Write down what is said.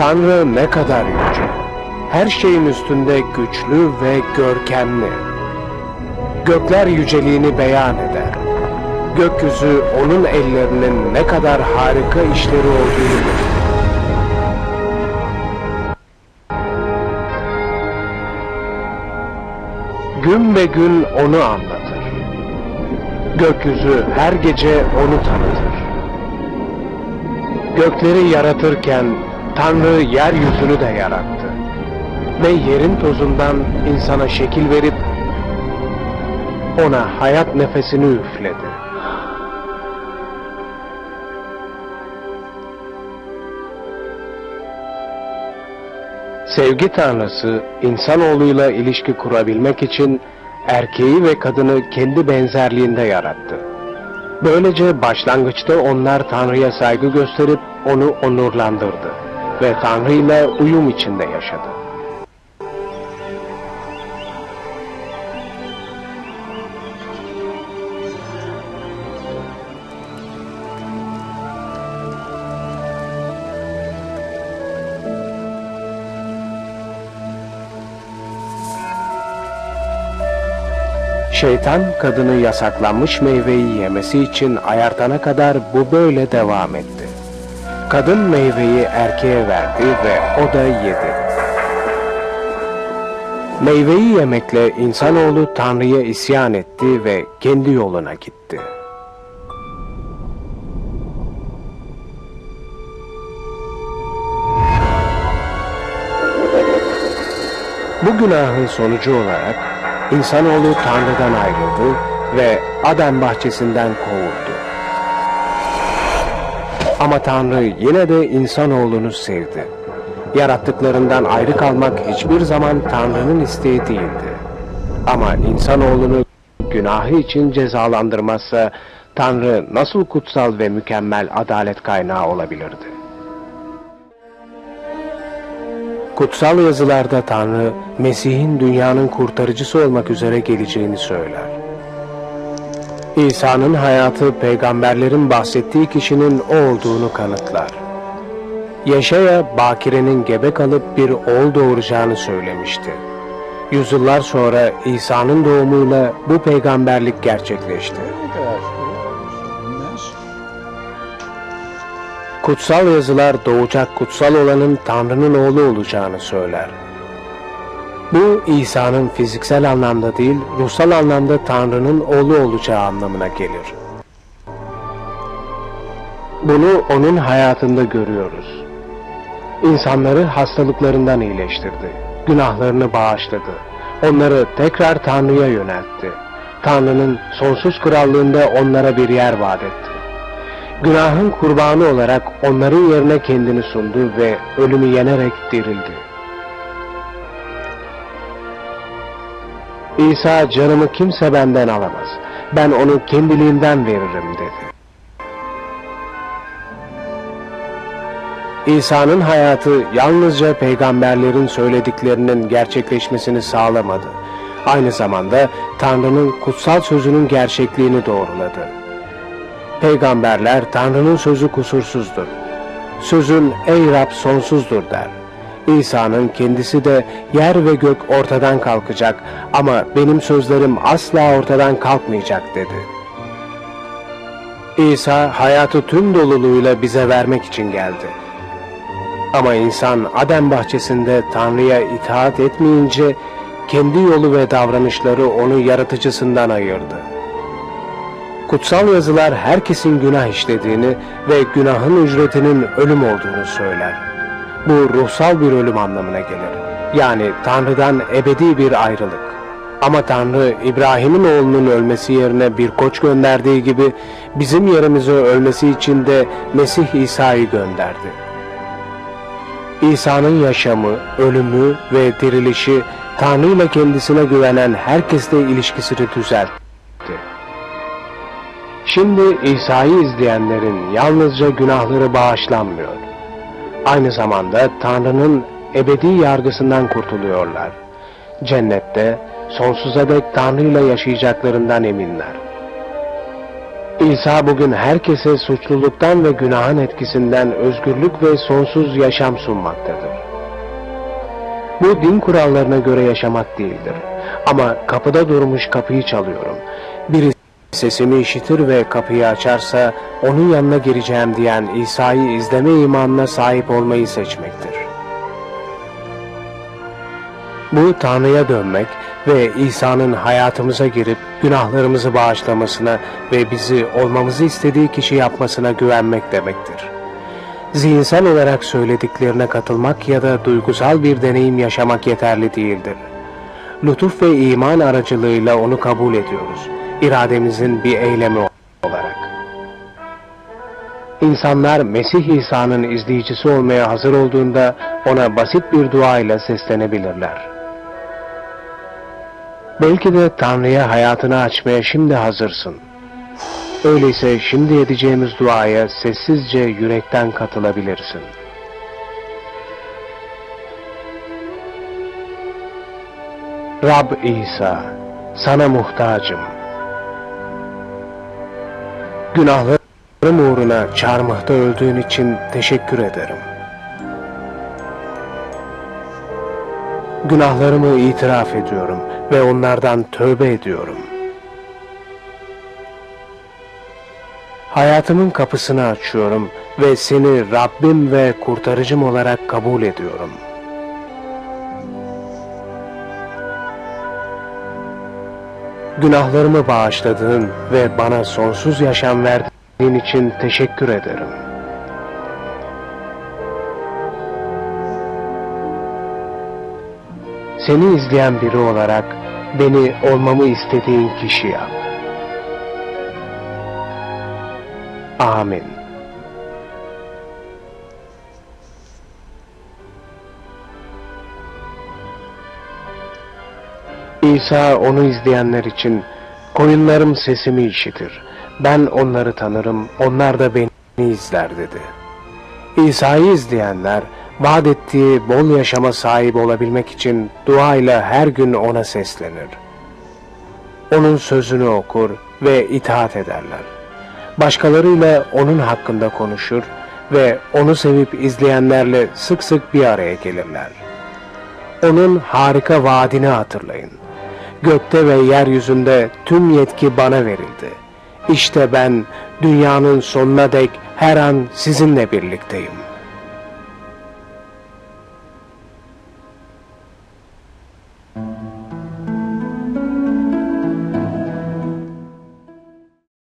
Tanrı ne kadar yüce, her şeyin üstünde güçlü ve görkemli. Gökler yüceliğini beyan eder. Gökyüzü onun ellerinin ne kadar harika işleri olduğunu gösterir. Gün be gün onu anlatır. Gökyüzü her gece onu tanıtır. Gökleri yaratırken Tanrı yeryüzünü de yarattı. Ve yerin tozundan insana şekil verip ona hayat nefesini üfledi. Sevgi Tanrısı insanoğluyla ilişki kurabilmek için erkeği ve kadını kendi benzerliğinde yarattı. Böylece başlangıçta onlar Tanrı'ya saygı gösterip onu onurlandırdı ve Tanrı ile uyum içinde yaşadı. Şeytan kadını yasaklanmış meyveyi yemesi için ayartana kadar bu böyle devam etti. Kadın meyveyi erkeğe verdi ve o da yedi. Meyveyi yemekle insanoğlu Tanrı'ya isyan etti ve kendi yoluna gitti. Bu günahın sonucu olarak insanoğlu Tanrı'dan ayrıldı ve Adem bahçesinden kovuldu. Ama Tanrı yine de insanoğlunu sevdi. Yarattıklarından ayrı kalmak hiçbir zaman Tanrı'nın isteği değildi. Ama insanoğlunu günahı için cezalandırmazsa Tanrı nasıl kutsal ve mükemmel adalet kaynağı olabilirdi? Kutsal yazılarda Tanrı, Mesih'in dünyanın kurtarıcısı olmak üzere geleceğini söyler. İsa'nın hayatı peygamberlerin bahsettiği kişinin o olduğunu kanıtlar. Yaşaya Bakire'nin gebe kalıp bir oğul doğuracağını söylemişti. Yüzyıllar sonra İsa'nın doğumuyla bu peygamberlik gerçekleşti. Kutsal yazılar doğacak kutsal olanın Tanrı'nın oğlu olacağını söyler. Bu İsa'nın fiziksel anlamda değil, ruhsal anlamda Tanrı'nın oğlu olacağı anlamına gelir. Bunu onun hayatında görüyoruz. İnsanları hastalıklarından iyileştirdi, günahlarını bağışladı, onları tekrar Tanrı'ya yöneltti. Tanrı'nın sonsuz krallığında onlara bir yer vaat etti. Günahın kurbanı olarak onların yerine kendini sundu ve ölümü yenerek dirildi. İsa canımı kimse benden alamaz. Ben onu kendiliğimden veririm dedi. İsa'nın hayatı yalnızca peygamberlerin söylediklerinin gerçekleşmesini sağlamadı. Aynı zamanda Tanrı'nın kutsal sözünün gerçekliğini doğruladı. Peygamberler Tanrı'nın sözü kusursuzdur. Sözün ey Rab sonsuzdur der. İsa'nın kendisi de yer ve gök ortadan kalkacak ama benim sözlerim asla ortadan kalkmayacak dedi. İsa hayatı tüm doluluğuyla bize vermek için geldi. Ama insan Adem bahçesinde Tanrı'ya itaat etmeyince kendi yolu ve davranışları onu yaratıcısından ayırdı. Kutsal yazılar herkesin günah işlediğini ve günahın ücretinin ölüm olduğunu söyler. Bu ruhsal bir ölüm anlamına gelir. Yani Tanrı'dan ebedi bir ayrılık. Ama Tanrı İbrahim'in oğlunun ölmesi yerine bir koç gönderdiği gibi bizim yerimize ölmesi için de Mesih İsa'yı gönderdi. İsa'nın yaşamı, ölümü ve dirilişi Tanrı ile kendisine güvenen herkesle ilişkisini düzeltti. Şimdi İsa'yı izleyenlerin yalnızca günahları bağışlanmıyor. Aynı zamanda Tanrı'nın ebedi yargısından kurtuluyorlar. Cennette sonsuza dek Tanrı ile yaşayacaklarından eminler. İsa bugün herkese suçluluktan ve günahın etkisinden özgürlük ve sonsuz yaşam sunmaktadır. Bu din kurallarına göre yaşamak değildir. Ama kapıda durmuş kapıyı çalıyorum. Biri sesimi işitir ve kapıyı açarsa onun yanına gireceğim diyen İsa'yı izleme imanına sahip olmayı seçmektir. Bu Tanrı'ya dönmek ve İsa'nın hayatımıza girip günahlarımızı bağışlamasına ve bizi olmamızı istediği kişi yapmasına güvenmek demektir. Zihinsel olarak söylediklerine katılmak ya da duygusal bir deneyim yaşamak yeterli değildir. Lütuf ve iman aracılığıyla onu kabul ediyoruz. İrademizin bir eylemi olarak. İnsanlar Mesih İsa'nın izleyicisi olmaya hazır olduğunda ona basit bir dua ile seslenebilirler. Belki de Tanrı'ya hayatını açmaya şimdi hazırsın. Öyleyse şimdi edeceğimiz duaya sessizce yürekten katılabilirsin. Rab İsa, sana muhtacım. Günahlarım uğruna çarmıhta öldüğün için teşekkür ederim. Günahlarımı itiraf ediyorum ve onlardan tövbe ediyorum. Hayatımın kapısını açıyorum ve seni Rabbim ve kurtarıcım olarak kabul ediyorum. Günahlarımı bağışladığın ve bana sonsuz yaşam verdiğin için teşekkür ederim. Seni izleyen biri olarak beni olmamı istediğin kişi yap. Amin. İsa onu izleyenler için koyunlarım sesimi işitir. Ben onları tanırım, onlar da beni izler dedi. İsa'yı izleyenler vaat ettiği bol yaşama sahip olabilmek için duayla her gün ona seslenir. Onun sözünü okur ve itaat ederler. Başkalarıyla onun hakkında konuşur ve onu sevip izleyenlerle sık sık bir araya gelirler. Onun harika vaadini hatırlayın. Gökte ve yeryüzünde tüm yetki bana verildi. İşte ben dünyanın sonuna dek her an sizinle birlikteyim.''